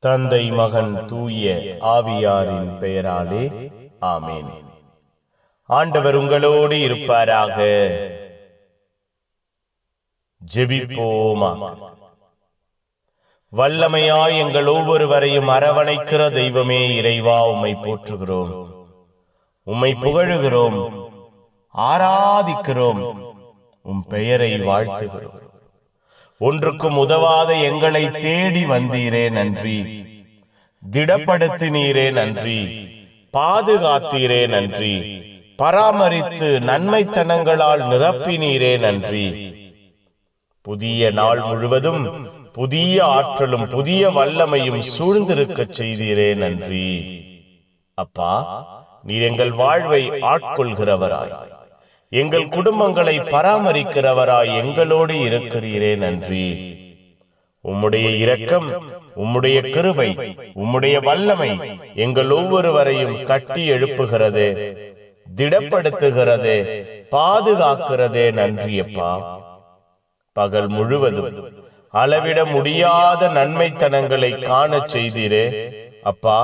தந்தை மகன் தூய ஆவியாரின் பெயராலே ஆமேன். ஆண்டவர் உங்களோடு இருப்பாராக. ஜெபிப்போமா? வல்லமையா எங்கள் ஒவ்வொருவரையும் அரவணைக்கிற தெய்வமே இறைவா உம்மை போற்றுகிறோம். உம்மை புகழுகிறோம். ஆராதிக்கிறோம். உம் பெயரை வாழ்த்துகிறோம். ஒன்றுக்கும் உதவாத எங்களை தேடி வந்தீரே நன்றி. திடப்படுத்தினீரே நன்றி. பாதுகாத்தீரே நன்றி. பராமரித்து நன்மைத்தனங்களால் நிரப்பினீரே நன்றி. புதிய நாள் முழுவதும் புதிய ஆற்றலும் புதிய வல்லமையும் சூழ்ந்திருக்கச் செய்தீரே நன்றி. அப்பா நீர் எங்கள் வாழ்வை ஆட்கொள்கிறவராய். எங்கள் குடும்பங்களை பராமரிக்கிறவராய் எங்களோடு இருக்கிறீரே நன்றி. உம்முடைய இரக்கம் உம்முடைய கிருபை உம்முடைய வல்லமை எங்கள் ஒவ்வொருவரையும் கட்டி எழுப்புகிறது திடப்படுத்துகிறது பாதுகாக்கிறதே நன்றியப்பா பகல் முழுவதும் அளவிட முடியாத நன்மைத்தனங்களை காண செய்தீரே. அப்பா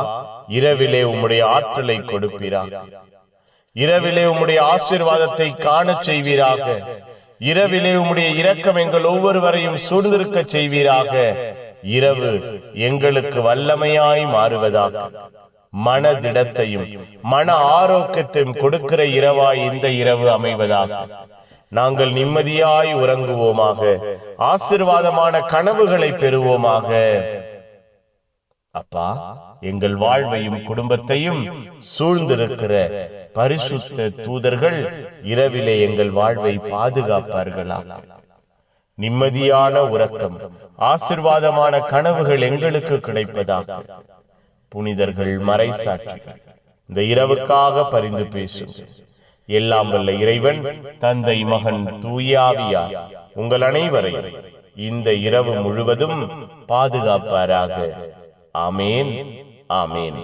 இரவிலே உம்முடைய ஆற்றலை கொடுப்பீரா இரவிலே உம்முடைய ஆசீர்வாதத்தை காண செய்வீராக. இரவிலே உம்முடைய இரக்கம் எங்கள் ஒவ்வொருவரையும் சூழ்ந்திருக்க செய்வீராக. இரவு எங்களுக்கு வல்லமையாய் மாறுவதாக. மனதிடத்தையும் மன ஆரோக்கியத்தையும் கொடுக்கிற இரவாய் இந்த இரவு அமைவதாக. நாங்கள் நிம்மதியாய் உறங்குவோமாக. ஆசிர்வாதமான கனவுகளை பெறுவோமாக. அப்பா எங்கள் வாழ்வையும் குடும்பத்தையும் சூழ்ந்திருக்கிற பரிசுத்த தூதர்கள் இரவிலே எங்கள் வாழ்வை பாதுகாப்பார்களாக. நிம்மதியான உறக்கம் ஆசிர்வாதமான கனவுகள் எங்களுக்கு கிடைப்பதாக. புனிதர்கள் மறைசாட்சிகள் இந்த இரவுக்காக பரிந்து பேசும் எல்லாம் வல்ல இறைவன் தந்தை மகன் தூயாவியார் உங்கள் அனைவரையும் இந்த இரவு முழுவதும் பாதுகாப்பாராக. ஆமேன் ஆமேன்.